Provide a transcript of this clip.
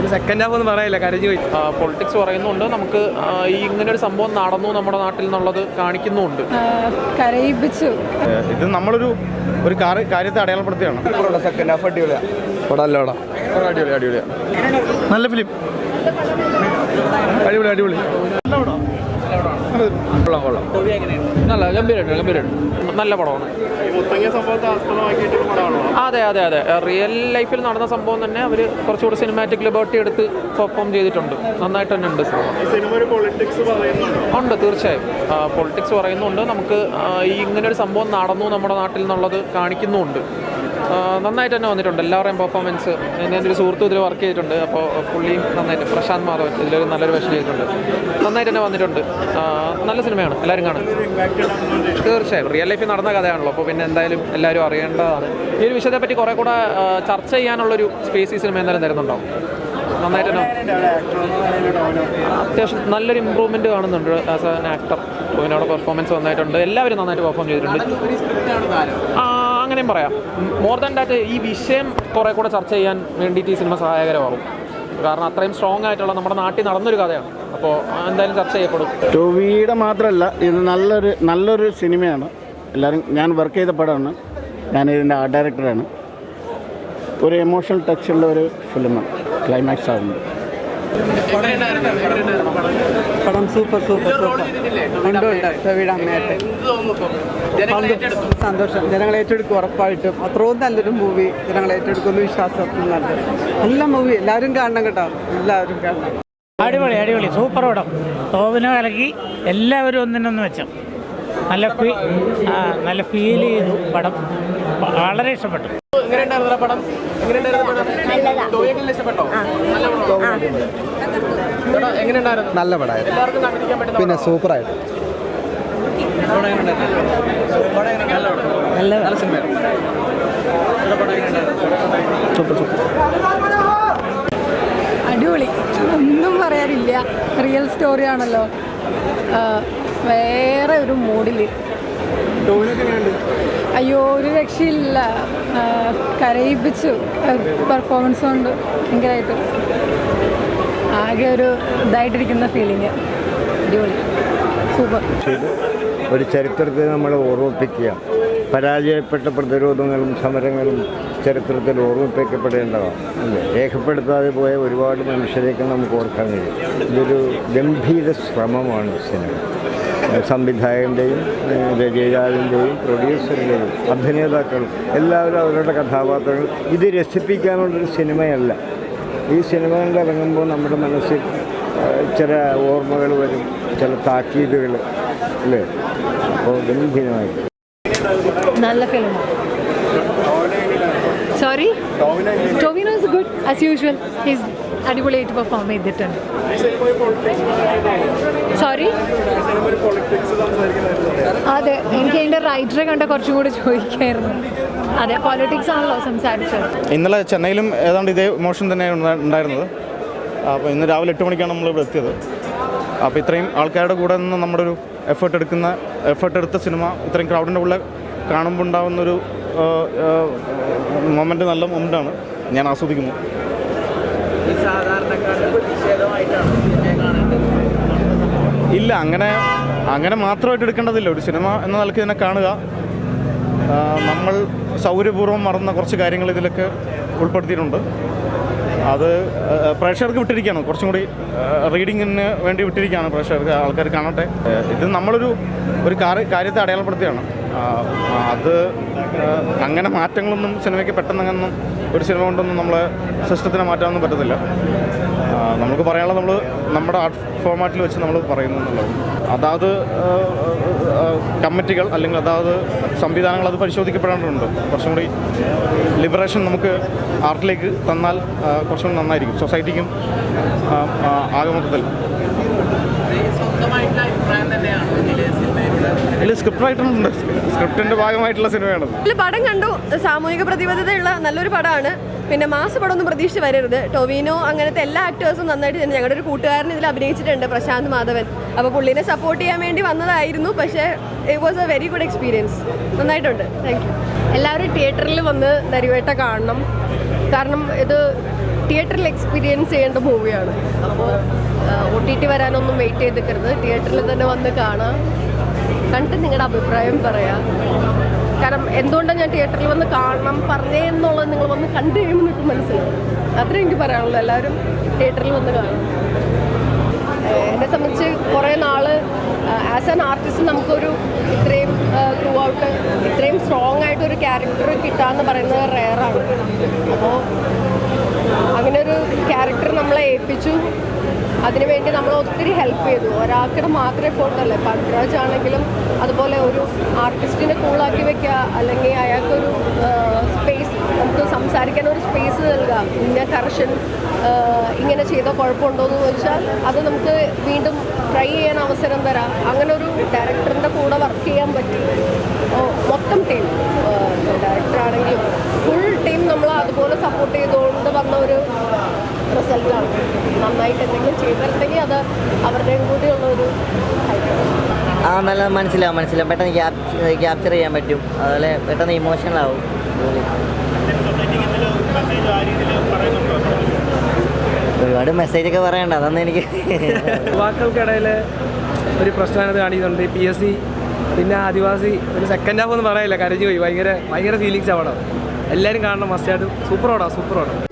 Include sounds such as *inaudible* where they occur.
ഒരു second half ഒന്നും പറയില്ല കരഞ്ഞു പോയി. പൊളിറ്റിക്സ് പറയുന്നുണ്ട്. നമുക്ക് ഈ ഇങ്ങനെ ഒരു സംഭവം നടന്നു നമ്മുടെ നാട്ടിൽ എന്നുള്ളത് കാണിക്കുന്നുണ്ട് കരയിപ്പിച്ചു. ഇത് നമ്മളൊരു ഒരു കാര് കാര്യത്തെ അടയാളപ്പെടുത്തുകയാണ് സെക്കൻഡ് ഹാഫ് അടിപൊളിയാണ് പടം അല്ല പടം. അടിപൊളി അടിപൊളിയാണ് നല്ല ഫിലിം അടിപൊളി അടിപൊളി. കൊള്ളാം കൊള്ളാം. നല്ല ഗംഭീരമായിട്ട് ഗംഭീരമായിട്ട് നല്ല പടമാണ്. അതെ അതെ അതെ. റിയൽ ലൈഫിൽ നടന്ന സംഭവം തന്നെ അവർ കുറച്ചുകൂടി സിനിമാറ്റിക് ലിബർട്ടി എടുത്ത് പെർഫോം ചെയ്തിട്ടുണ്ട്. നന്നായിട്ട് തന്നെ ഉണ്ട് സിനിമ ഉണ്ട് തീർച്ചയായും. പൊളിറ്റിക്സ് പറയുന്നുണ്ട്. നമുക്ക് ഈ ഇങ്ങനെ ഒരു സംഭവം നടന്നു നമ്മുടെ നാട്ടിൽ എന്നുള്ളത് കാണിക്കുന്നുമുണ്ട്. നന്നായിട്ട് തന്നെ വന്നിട്ടുണ്ട്. എല്ലാവരുടെയും പെർഫോമൻസ് എന്റെ ഒരു സുഹൃത്തും ഇതിൽ വർക്ക് ചെയ്തിട്ടുണ്ട്. അപ്പോൾ പുള്ളിയും നന്നായിട്ട് പ്രശാന്ത് മാധവൻ ഇതിലൊരു നല്ലൊരു വേഷം ചെയ്തിട്ടുണ്ട്. നന്നായിട്ട് തന്നെ വന്നിട്ടുണ്ട്. നല്ല സിനിമയാണ്. എല്ലാവരും കാണും. തീർച്ചയായും. റിയൽ ലൈഫിൽ നടന്ന കഥയാണല്ലോ. അപ്പോൾ പിന്നെ എന്തായാലും എല്ലാവരും അറിയേണ്ടതാണ്. ഈ ഒരു വിഷയത്തെ പറ്റി കുറേ കൂടെ ചർച്ച ചെയ്യാനുള്ളൊരു സ്പേസ് ഈ സിനിമ എന്തായാലും തരുന്നുണ്ടാവും നന്നായിട്ട് തന്നെ. അത്യാവശ്യം നല്ലൊരു ഇമ്പ്രൂവ്മെന്റ് കാണുന്നുണ്ട് ആസ് ആൻ ആക്ടർ അവനോട് പെർഫോമൻസ് നന്നായിട്ടുണ്ട്. എല്ലാവരും നന്നായിട്ട് പെർഫോം ചെയ്തിട്ടുണ്ട്. ആ അങ്ങനെയും പറയാം. മോർ ദാൻ ദാറ്റ് ഈ വിഷയം കുറേ കൂടെ ചർച്ച ചെയ്യാൻ വേണ്ടിയിട്ട് ഈ സിനിമ സഹായകരമാകും. കാരണം അത്രയും സ്ട്രോങ് ആയിട്ടുള്ള നമ്മുടെ നാട്ടിൽ നടന്നൊരു കഥയാണ്. അപ്പോൾ എന്തായാലും ചർച്ച ചെയ്യപ്പെടും. ടോവിയുടെ മാത്രമല്ല ഇത് നല്ലൊരു നല്ലൊരു സിനിമയാണ്. എല്ലാവരും ഞാൻ വർക്ക് ചെയ്ത പടമാണ്. ഞാൻ ഇതിന്റെ ആർട്ട് ഡയറക്ടറാണ് ഒരു എമോഷണൽ ടച്ചുള്ള ഒരു ഫിലിമാണ് ക്ലൈമാക്സ് ആകുന്നത് പടം സൂപ്പർ സൂപ്പർ സൂപ്പർ ഉണ്ട് ഉണ്ട്. ടോവിയുടെ അമ്മയായിട്ട്. സന്തോഷം ജനങ്ങൾ ഏറ്റെടുക്കും ഉറപ്പായിട്ടും. അത്രയും നല്ലൊരു മൂവി ജനങ്ങൾ ഏറ്റെടുക്കുമെന്ന് വിശ്വാസം നല്ല നല്ല മൂവി എല്ലാവരും കാണണം കേട്ടോ. എല്ലാവരും കാണണം. അടിപൊളി അടിപൊളി. സൂപ്പർ പടം. തോവിനെ കലക്കി എല്ലാവരും ഒന്നിനൊന്ന് വെച്ചു. നല്ല ഫീ നല്ല ഫീൽ ചെയ്തു പടം. വളരെ ഇഷ്ടപ്പെട്ടു. നല്ല പടമായിരുന്നു. പിന്നെ സൂപ്പറായിട്ട്. നല്ല സിനിമയാണ് സൂപ്പർ സൂപ്പർ. അടിപൊളി. ഒന്നും പറയാനില്ല. റിയൽ സ്റ്റോറി ആണല്ലോ. വേറെ ഒരു മൂഡിൽ അയ്യോ ഒരു രക്ഷയില്ല. കരയിപ്പിച്ചു. പെർഫോമൻസ് കൊണ്ട് ഭയങ്കരമായിട്ട് ആകെ ഒരു ഇതായിട്ടിരിക്കുന്ന ഫീലിങ് അടിപൊളി. സൂപ്പർ ഒരു ചരിത്രത്തെ നമ്മൾ ഓർമ്മിപ്പിക്കുക. പരാജയപ്പെട്ട പ്രതിരോധങ്ങളും സമരങ്ങളും ചരിത്രത്തിൽ ഓർമ്മിപ്പിക്കപ്പെടേണ്ടതാണ്. രേഖപ്പെടുത്താതെ പോയ ഒരുപാട് മനുഷ്യരേക്ക് നമുക്ക് ഓർക്കാൻ കഴിയും. ഇതൊരു ഗംഭീര ശ്രമമാണ് സിനിമ. സംവിധായകന്റെയും രചയിതാവിന്റെയും പ്രൊഡ്യൂസറിന്റെയും അഭിനേതാക്കളും എല്ലാവരും അവരുടെ കഥാപാത്രങ്ങൾ ഇത് രസിപ്പിക്കാനുള്ളൊരു സിനിമയല്ല. ഈ സിനിമകളിൽ ഇറങ്ങുമ്പോൾ നമ്മുടെ മനസ്സിൽ ചില ഓർമ്മകൾ വരും ചില താക്കീതുകൾ അല്ലേ? അപ്പോൾ ഗംഭീരമായി നല്ല ഫിലിമാണ് sorry Tovino is good as usual his അടിപൊളിയായിട്ട് പെർഫോം ചെയ്തിട്ടുണ്ട്. സോറി അതെ എനിക്ക് അതിന്റെ റൈറ്ററെ കണ്ട കുറച്ചും കൂടി ചോദിക്കായിരുന്നു. അതെ പോളിറ്റിക്സ് ആണല്ലോ സംസാരിച്ചത്. ഇന്നലെ ചെന്നൈയിലും ഏതാണ്ട് ഇതേ മോഷൻ ഉണ്ടാ- ഉണ്ടായിരുന്നത്. അപ്പോൾ ഇന്ന് രാവിലെ എട്ട് മണിക്കാണ് നമ്മൾ ഇവിടെ എത്തിയത്. അപ്പോൾ ഇത്രയും ആൾക്കാരുടെ കൂടെ നിന്ന് നമ്മുടെ ഒരു എഫേർട്ട് എടുക്കുന്ന എഫേർട്ട് എടുത്ത സിനിമ ഇത്രയും ക്രൗഡിന്റെ ഉള്ളിൽ കാണുമ്പോൾ ഉണ്ടാകുന്നൊരു മൊമെന്റ് നല്ല മൊമെന്റാണ് ഞാൻ ആസ്വദിക്കുന്നു. ഇല്ല അങ്ങനെ അങ്ങനെ മാത്രമായിട്ട് എടുക്കേണ്ടതില്ല. ഒരു സിനിമ എന്ന നിലയ്ക്ക് തന്നെ കാണുക. നമ്മൾ സൗകര്യപൂർവം മറന്ന കുറച്ച് കാര്യങ്ങൾ ഇതിലൊക്കെ ഉൾപ്പെടുത്തിയിട്ടുണ്ട്. അത് പ്രേക്ഷകർക്ക് വിട്ടിരിക്കുകയാണ്. കുറച്ചും കൂടി റീഡിങ്ങിന് വേണ്ടി വിട്ടിരിക്കുകയാണ് പ്രേക്ഷകർക്ക്. ആൾക്കാർ കാണട്ടെ. ഇത് നമ്മളൊരു ഒരു കാര് കാര്യത്തെ അടയാളപ്പെടുത്തുകയാണ് അത് അങ്ങനെ മാറ്റങ്ങളൊന്നും സിനിമയ്ക്ക് പെട്ടെന്നങ്ങൊന്നും ഒരു സിനിമ കൊണ്ടൊന്നും നമ്മളെ സിസ്റ്റത്തിനെ മാറ്റാനൊന്നും പറ്റത്തില്ല. നമുക്ക് പറയാനുള്ളത് നമ്മൾ നമ്മുടെ ആർട്ട് ഫോമാറ്റിൽ വെച്ച് നമ്മൾ പറയുന്നു എന്നുള്ളത്. അതാത് കമ്മിറ്റികൾ അല്ലെങ്കിൽ അതാത് സംവിധാനങ്ങൾ അത് പരിശോധിക്കപ്പെടേണ്ടതുണ്ട്. കുറച്ചും കൂടി ലിബറേഷൻ നമുക്ക് ആർട്ടിലേക്ക് തന്നാൽ കുറച്ചും കൂടി നന്നായിരിക്കും. സൊസൈറ്റിക്കും സ്വന്തമായിട്ടുള്ള ആകെ മൊത്തത്തിൽ. ഇതിൽ സ്ക്രിപ്റ്റ് റൈറ്ററുണ്ട് സ്ക്രിപ്റ്റിന്റെ ഭാഗമായിട്ടുള്ള സിനിമയാണ് ഇതിൽ പടം കണ്ടു. സാമൂഹിക പ്രതിബദ്ധതയുള്ള നല്ലൊരു പടമാണ്. പിന്നെ മാസ് പടം ഒന്നും പ്രതീക്ഷിച്ച് വരരുത്. ടൊവിനോ അങ്ങനത്തെ എല്ലാ ആക്ടേഴ്സും നന്നായിട്ട് തന്നെ ഞങ്ങളുടെ ഒരു കൂട്ടുകാരൻ ഇതിൽ അഭിനയിച്ചിട്ടുണ്ട് പ്രശാന്ത് മാധവൻ. അപ്പോൾ പുള്ളിനെ സപ്പോർട്ട് ചെയ്യാൻ വേണ്ടി വന്നതായിരുന്നു. പക്ഷേ it was a very good experience നന്നായിട്ടുണ്ട്. താങ്ക് യു എല്ലാവരും തിയേറ്ററിൽ വന്ന് നരിവേട്ട കാണണം. കാരണം ഇത് തിയേറ്ററിൽ എക്സ്പീരിയൻസ് ചെയ്യേണ്ട മൂവിയാണ് അപ്പോൾ ഒ ടി ടി വരാനൊന്നും വെയിറ്റ് ചെയ്ത് നിൽക്കരുത് തിയേറ്ററിൽ തന്നെ വന്ന് കാണാം. കണ്ട് നിങ്ങളുടെ അഭിപ്രായം പറയാ. കാരണം എന്തുകൊണ്ടാണ് ഞാൻ തിയേറ്ററിൽ വന്ന് കാണണം പറഞ്ഞേ എന്നുള്ളത് നിങ്ങൾ വന്ന് കണ്ടു കഴിയുമ്പോൾ നിങ്ങൾക്ക് മനസ്സിലാവും. അത്രേ എനിക്ക് പറയാനുള്ളൂ. എല്ലാവരും തിയേറ്ററിൽ വന്ന് കാണും എന്നെ സംബന്ധിച്ച് കുറേ നാൾ ആസ് ആൻ ആർട്ടിസ്റ്റ് നമുക്കൊരു ഇത്രയും ത്രൂ ഔട്ട് ഇത്രയും സ്ട്രോങ് ആയിട്ട് ഒരു ക്യാരക്ടർ കിട്ടാന്ന് പറയുന്നത് റെയറാണ് അപ്പോൾ അങ്ങനെ ഒരു ഏൽപ്പിച്ചു അതിനുവേണ്ടി നമ്മൾ ഒത്തിരി ഹെൽപ്പ് ചെയ്തു. ഒരാൾക്കിടെ മാത്രമേ അല്ല പണ്ട്രാജ് ആണെങ്കിലും അതുപോലെ ഒരു ആർട്ടിസ്റ്റിനെ കൂളാക്കി വെക്കുക അല്ലെങ്കിൽ അയാൾക്കൊരു സ്പേസ് നമുക്ക് സംസാരിക്കാൻ ഒരു സ്പേസ് നൽകുക. ഇന്ന കറക്ഷൻ ഇങ്ങനെ ചെയ്താൽ കുഴപ്പമുണ്ടോ എന്ന് ചോദിച്ചാൽ അത് നമുക്ക് വീണ്ടും ട്രൈ ചെയ്യാൻ അവസരം തരാം. അങ്ങനെ ഒരു ഡയറക്ടറിന്റെ കൂടെ വർക്ക് ചെയ്യാൻ പറ്റി. മൊത്തം ടീം ഡയറക്ടറാണെങ്കിലും ഫുൾ ടീം നമ്മൾ അതുപോലെ സപ്പോർട്ട് ചെയ്തുകൊണ്ട് വന്ന ഒരു റിസൾട്ടാണ് നന്നായിട്ട് എന്തെങ്കിലും ചെയ്തിരുന്നെങ്കിൽ അത് അവരുടെയും കൂടിയുള്ള ഒരു ആ നല്ല മനസ്സിലാവും മനസ്സിലാവും. പെട്ടെന്ന് ക്യാപ്ചർ ചെയ്യാൻ പറ്റും. അതുപോലെ പെട്ടെന്ന് ഇമോഷണൽ ആവും. ഒരുപാട് മെസ്സേജ് ഒക്കെ പറയണ്ട. അതൊന്നും എനിക്ക് *laughs* യുവാക്കൾക്കിടയിൽ ഒരു പ്രശ്നമായത് കാണിക്കുന്നുണ്ട്. പി എസ് സി പിന്നെ ആദിവാസി ഒരു സെക്കൻഡ് ഹാഫ് ഒന്നും പറയില്ല. കരഞ്ഞു പോയി ഭയങ്കര ഭയങ്കര ഫീലിങ്സ് ആണ് പടം എല്ലാവരും കാണണം മസ്റ്റായിട്ട് സൂപ്പർ ഓടാ സൂപ്പർ പടം